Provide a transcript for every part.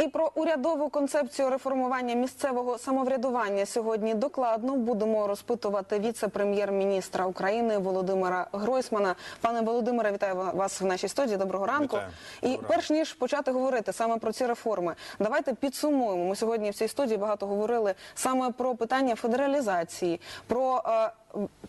І про урядову концепцію реформування місцевого самоврядування сьогодні докладно будемо розпитувати віце-прем'єр-міністра України Володимира Гройсмана. Пане Володимире, вітаю вас в нашій студії. Доброго ранку. Вітаю. І перш ніж почати говорити саме про ці реформи, давайте підсумуємо. Ми сьогодні в цій студії багато говорили саме про питання федералізації, про е,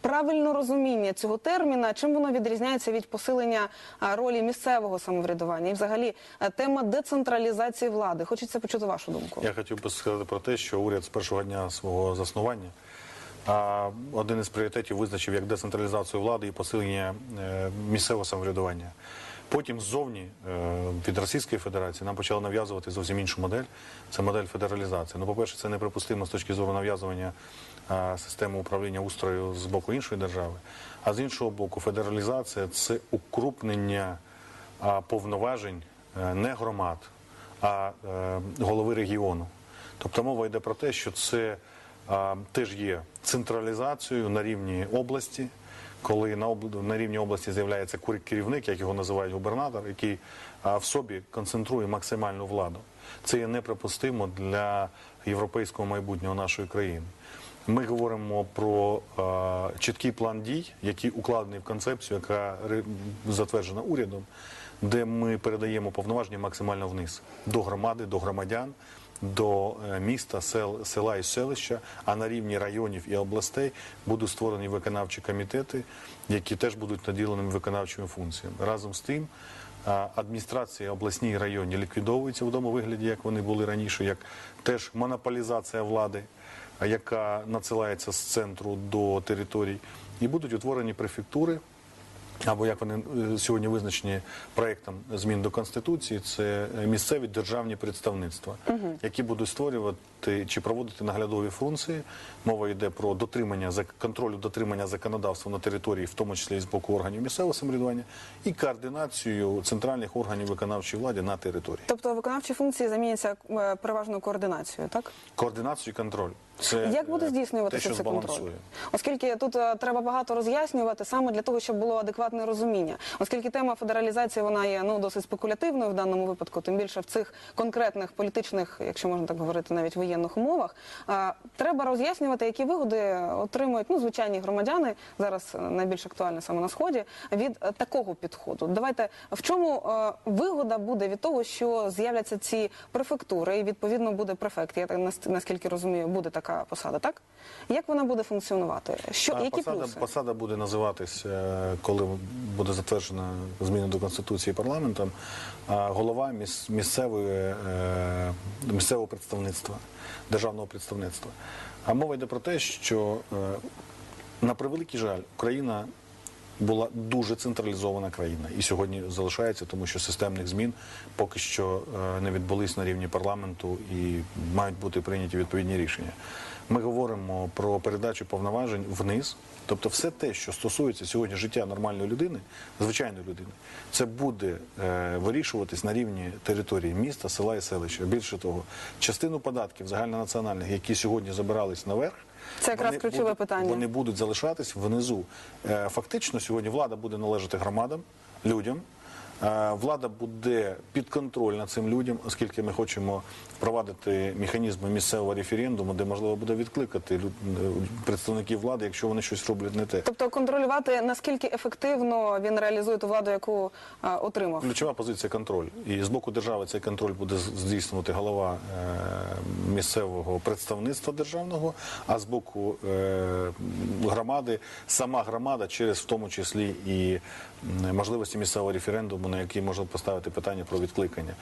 правильне розуміння цього терміна, чим воно відрізняється від посилення ролі місцевого самоврядування, і взагалі тема децентралізації влади. Хочеться почути вашу думку. Я хотів би сказати про те, що уряд з першого дня свого заснування один із пріоритетів визначив як децентралізацію влади і посилення е, місцевого самоврядування. Потім ззовні е, від Російської Федерації нам почали нав'язувати зовсім іншу модель. Це модель федералізації. Ну, по-перше, це неприпустимо з точки зору нав'язування системи управління устрою з боку іншої держави. А з іншого боку, федералізація це укрупнення повноважень е, не громад, а е, голови регіону. Тобто мова йде про те, що це теж є централізацією на рівні області, коли на, на рівні області з'являється керівник, як його називають губернатор, який в собі концентрує максимальну владу. Це є неприпустимо для європейського майбутнього нашої країни. Ми говоримо про е, чіткий план дій, який укладений в концепцію, яка затверджена урядом, де ми передаємо повноваження максимально вниз до громади, до громадян, до е, міста, сел, села і селища. А на рівні районів і областей будуть створені виконавчі комітети, які теж будуть наділеними виконавчими функціями. Разом з тим. Адміністрації обласні і районні ліквідовуються в тому вигляді, як вони були раніше, як теж монополізація влади яка надсилається з центру до територій, і будуть утворені префектури. Або як вони е, сьогодні визначені проектом змін до конституції, це е, місцеві державні представництва, які будуть створювати чи проводити наглядові функції. Мова йде про дотримання контролю дотримання законодавства на території, в тому числі і з боку органів місцевого самоврядування, і координацію центральних органів виконавчої влади на території. Тобто виконавчі функції заміняться е, переважно координацією, так? Координацію і контроль. Це Як буде е, здійснюватися цей контроль? Оскільки тут е, треба багато роз'яснювати саме для того, щоб було адекватне розуміння. Оскільки тема федералізації вона є ну досить спекулятивною в даному випадку, тим більше в цих конкретних політичних, якщо можна так говорити, навіть воєнних умовах. е, треба роз'яснювати, які вигоди отримують ну звичайні громадяни зараз е, найбільш актуальне саме на сході від е, такого підходу. Давайте в чому е, вигода буде від того, що з'являться ці префектури, і відповідно буде префект. Я так нас- наскільки розумію, буде така посада, так? Як вона буде функціонувати? Що А які посада, плюси? посада буде називатись, е, коли буде затверджена зміна до конституції парламентом, голова міс- місцевої е, місцевого представництва, державного представництва. А мова йде про те, що е, на превеликий жаль, Україна була дуже централізована країна і сьогодні залишається, тому що системних змін поки що е, не відбулись на рівні парламенту і мають бути прийняті відповідні рішення. Ми говоримо про передачу повноважень вниз, тобто все те, що стосується сьогодні життя нормальної людини, звичайної людини, це буде е, вирішуватись на рівні території міста, села і селища. Більше того, частину податків загальнонаціональних, які сьогодні забирались наверх. Це якраз ключове будуть- питання. Вони будуть залишатись внизу. Е, Фактично, сьогодні влада буде належати громадам, людям. Е, Влада буде підконтрольна цим людям, оскільки ми хочемо впровадити механізми місцевого референдуму, де можливо буде відкликати представників влади, якщо вони щось роблять не те. Тобто контролювати наскільки ефективно він реалізує ту владу, яку е, отримав. Ключова позиція контроль. І з боку держави цей контроль буде здійснювати голова е, місцевого представництва державного, а з боку е, громади, сама громада через в тому числі і можливості місцевого референдуму, на які можна поставити питання про відкликання.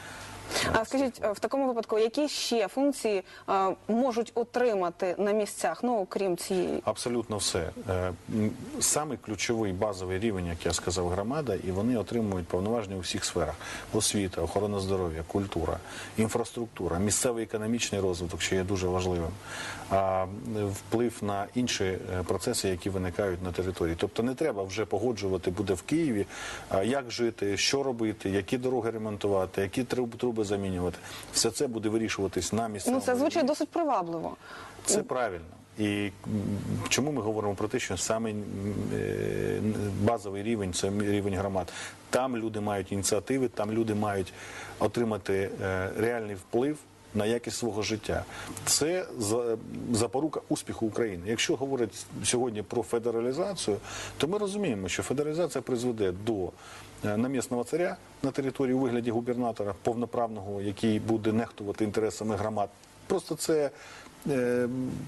А скажіть, е, в такому випадку, які ще функції е, можуть отримати на місцях, ну окрім цієї? Абсолютно все. Е, м, ключовий базовий рівень, як я сказав, громада, і вони отримують повноваження у всіх сферах: освіта, охорона здоров'я, культура, інфраструктура, місцевий економічний розвиток, що є дуже важливим, а вплив на інші процеси, які виникають на території. Тобто не треба вже погоджувати буде в Києві, як жити, що робити, які дороги ремонтувати, які труб- труби замінювати. Все це буде вирішуватись на Ну місцевому це звучить досить привабливо. Це правильно. І чому ми говоримо про те, що саме базовий рівень це рівень громад. Там люди мають ініціативи, там люди мають отримати е, реальний вплив на якість свого життя. Це за- запорука успіху України. Якщо говорить сьогодні про федералізацію, то ми розуміємо, що федералізація призведе до е, намісного царя на території у вигляді губернатора повноправного, який буде нехтувати інтересами громад. Просто це,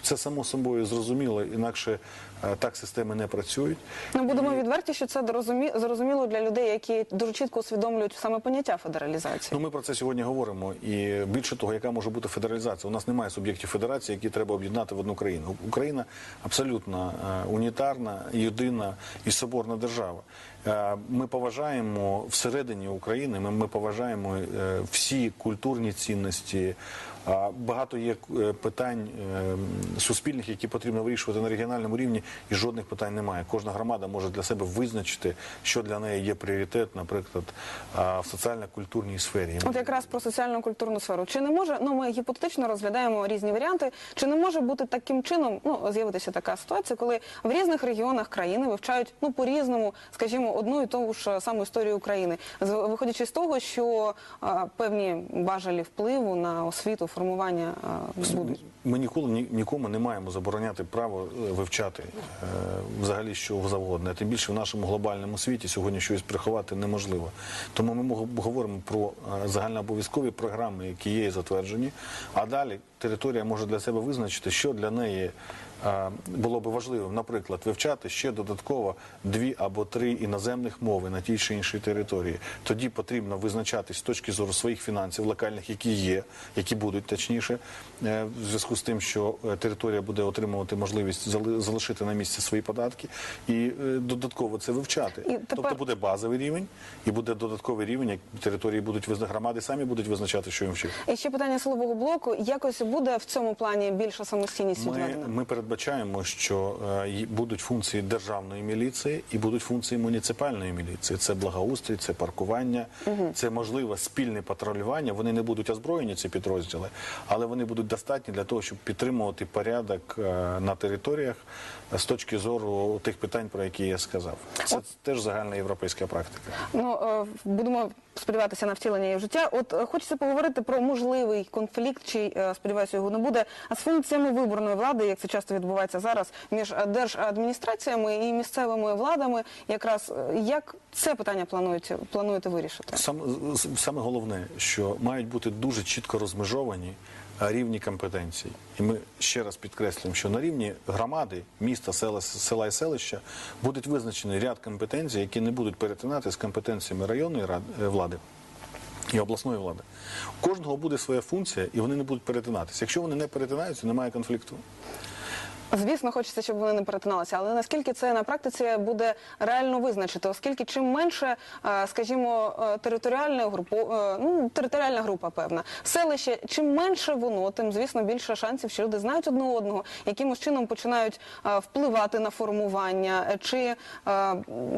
це само собою зрозуміло, інакше е, так системи не працюють. Ну, будемо відверті, що це зрозумі- зрозуміло для людей, які дуже чітко усвідомлюють саме поняття федералізації. Ну, ми про це сьогодні говоримо. І більше того, яка може бути федералізація. У нас немає суб'єктів федерації, які треба об'єднати в одну країну. Україна абсолютно е, унітарна, єдина і соборна держава. Е, Ми поважаємо всередині України, ми, ми поважаємо всі культурні цінності. Багато є е, питань е, суспільних, які потрібно вирішувати на регіональному рівні, і жодних питань немає. Кожна громада може для себе визначити, що для неї є пріоритет, наприклад, в соціально-культурній сфері. От якраз про соціальну культурну сферу. Чи не може, ну ми гіпотетично розглядаємо різні варіанти, чи не може бути таким чином, ну з'явитися така ситуація, коли в різних регіонах країни вивчають ну по-різному, скажімо, одну і ту ж саму історію України, виходячи з того, що а, певні важелі впливу на освіту, формування а, будуть. Ми ніколи ні, нікому не маємо забороняти право е, вивчати е, взагалі що завгодно. Тим більше в нашому глобальному світі сьогодні щось приховати неможливо. Тому ми говоримо про е, загальнообов'язкові програми, які є затверджені. А далі територія може для себе визначити, що для неї було би важливим, наприклад, вивчати ще додатково дві або три іноземних мови на тій чи іншій території. Тоді потрібно визначатись з точки зору своїх фінансів локальних, які є, які будуть точніше, е, в зв'язку з тим, що е, територія буде отримувати можливість зали- залишити на місці свої податки і е, додатково це вивчати. Тепер- Тобто буде базовий рівень і буде додатковий рівень, як території будуть громади, самі будуть визначати, що їм вчити. І ще питання силового блоку. Якось буде в цьому плані більша самостійність Ми, відведена? ми передбачаємо, що е, будуть функції державної міліції і будуть функції муніципальної міліції. Це благоустрій, це паркування, це можливо спільне патрулювання. Вони не будуть озброєні, ці підрозділи, але вони будуть достатні для того, щоб підтримувати порядок е, на територіях е, з точки зору тих питань, про які я сказав. Це теж загальна європейська практика. Ну будемо сподіватися на втілення її в життя. От хочеться поговорити про можливий конфлікт, чи сподіваюся, його не буде. А з функціями виборної влади, як це часто відбувається зараз, між е, держадміністраціями і місцевими владами, якраз е, як це питання плануєте плануєте вирішити? Саме, саме головне, що мають бути дуже чітко розмежовані рівні компетенцій. І ми ще раз підкреслюємо, що на рівні громади, міста, села, села і селища будуть визначені ряд компетенцій, які не будуть перетинати з компетенціями районної рад- е, влади. І обласної влади. У кожного буде своя функція, і вони не будуть перетинатися. Якщо вони не перетинаються, немає конфлікту. Звісно, хочеться, щоб вони не перетиналися, але наскільки це на практиці буде реально визначити, оскільки чим менше, е, скажімо, е, територіальна група, е, ну територіальна група певна, селище, чим менше воно, тим звісно більше шансів, що люди знають одне одного, якимось чином починають впливати на формування, чи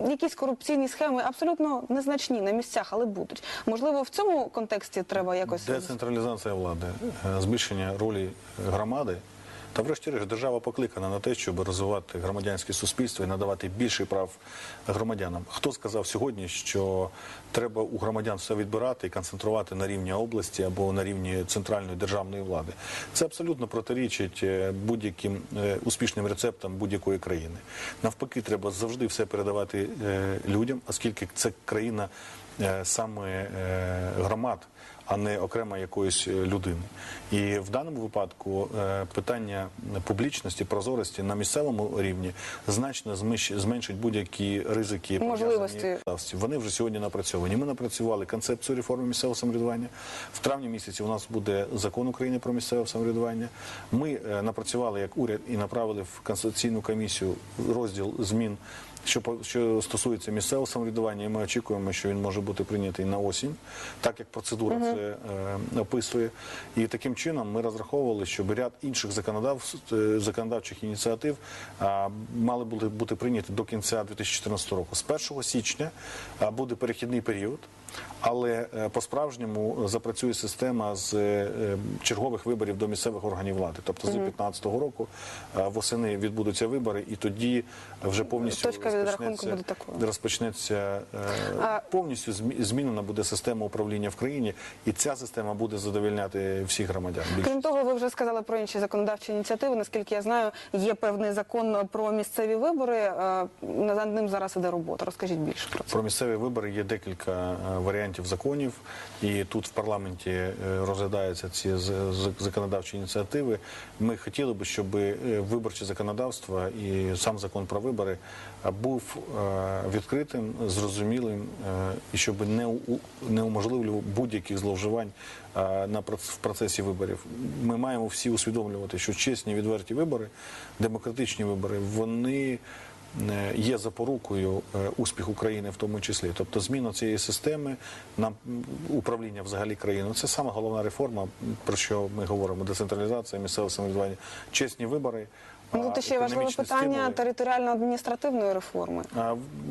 якісь корупційні схеми абсолютно незначні на місцях, але будуть. Можливо, в цьому контексті треба якось Децентралізація влади, збільшення ролі громади. Та врешті-решт держава покликана на те, щоб розвивати громадянське суспільство і надавати більше прав громадянам. Хто сказав сьогодні, що треба у громадян все відбирати і концентрувати на рівні області або на рівні центральної державної влади? Це абсолютно протирічить е, будь-яким е, успішним рецептам будь-якої країни. Навпаки, треба завжди все передавати е, людям, оскільки це країна саме громад а не окремо якоїсь е, людини. І в даному випадку е, питання публічності, прозорості на місцевому рівні значно зменшить будь-які ризики Можливості. Вони вже сьогодні напрацьовані. Ми напрацювали концепцію реформи місцевого самоврядування. В травні місяці у нас буде закон України про місцеве самоврядування. Ми е, напрацювали як уряд і направили в конституційну комісію розділ змін Що що стосується місцевого самоврядування, ми очікуємо, що він може бути прийнятий на осінь, так як процедура це е, описує. І таким чином ми розраховували, щоб ряд інших законодавств, е, законодавчих ініціатив е, мали бути бути прийняті до кінця 2014 року. З 1 січня буде перехідний період. Але е, по-справжньому запрацює система з е, чергових виборів до місцевих органів влади. Тобто з 2015 року е, восени відбудуться вибори, і тоді вже повністю Точка розпочнеться, буде такою. розпочнеться е, повністю змі- змінена буде система управління в країні, і ця система буде задовольняти всіх громадян. Більшість. Крім того, ви вже сказали про інші законодавчі ініціативи. Наскільки я знаю, є певний закон про місцеві вибори. е, Над ним зараз іде робота. Розкажіть більше про це. Про місцеві вибори є декілька е, варіантів законів, і тут в парламенті е, розглядаються ці законодавчі ініціативи. Ми хотіли би, щоб е, виборче законодавство і сам закон про вибори е, був відкритим, зрозумілим і щоб не не уможливлював будь-яких зловживань на в процесі виборів. Ми маємо всі усвідомлювати, що чесні відверті вибори, демократичні вибори, вони є запорукою е, успіху країни в тому числі. Тобто зміна цієї системи на управління взагалі країною. Це саме головна реформа, про що ми говоримо: децентралізація, місцеве самоврядування, чесні вибори. Ну, тут ще важливе питання територіально-адміністративної реформи.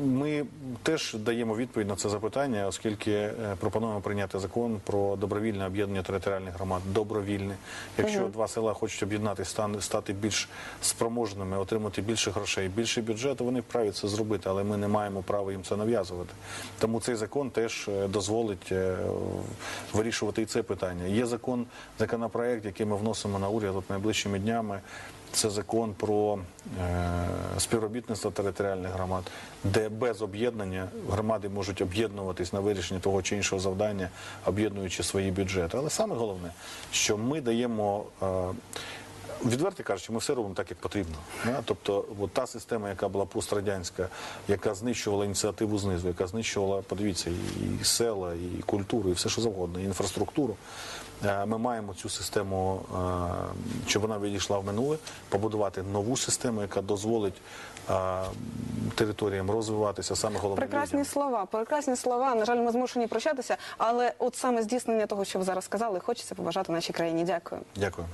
Ми теж даємо відповідь на це запитання, оскільки е, пропонуємо прийняти закон про добровільне об'єднання територіальних громад. Добровільне. Якщо два села хочуть об'єднатися, стати більш спроможними, отримати більше грошей, більше бюджету, вони вправі це зробити, але ми не маємо права їм це нав'язувати. Тому цей закон теж е, дозволить е, вирішувати і це питання. Є закон, законопроект, який ми вносимо на уряд от найближчими днями. Це закон про е, співробітництво територіальних громад, де без об'єднання громади можуть об'єднуватись на вирішення того чи іншого завдання, об'єднуючи свої бюджети. Але саме головне, що ми даємо. Відверто кажучи, ми все робимо так, як потрібно. Да? Тобто, от та система, яка була пострадянська, яка знищувала ініціативу знизу, яка знищувала, подивіться, і, і села, і культуру, і все що завгодно, і інфраструктуру. Е, Ми маємо цю систему, е, щоб вона відійшла в минуле, побудувати нову систему, яка дозволить е, територіям розвиватися. Саме головне Прекрасні людям. слова, прекрасні слова. На жаль, ми змушені прощатися, але от саме здійснення того, що ви зараз сказали, хочеться побажати нашій країні. Дякую. Дякую.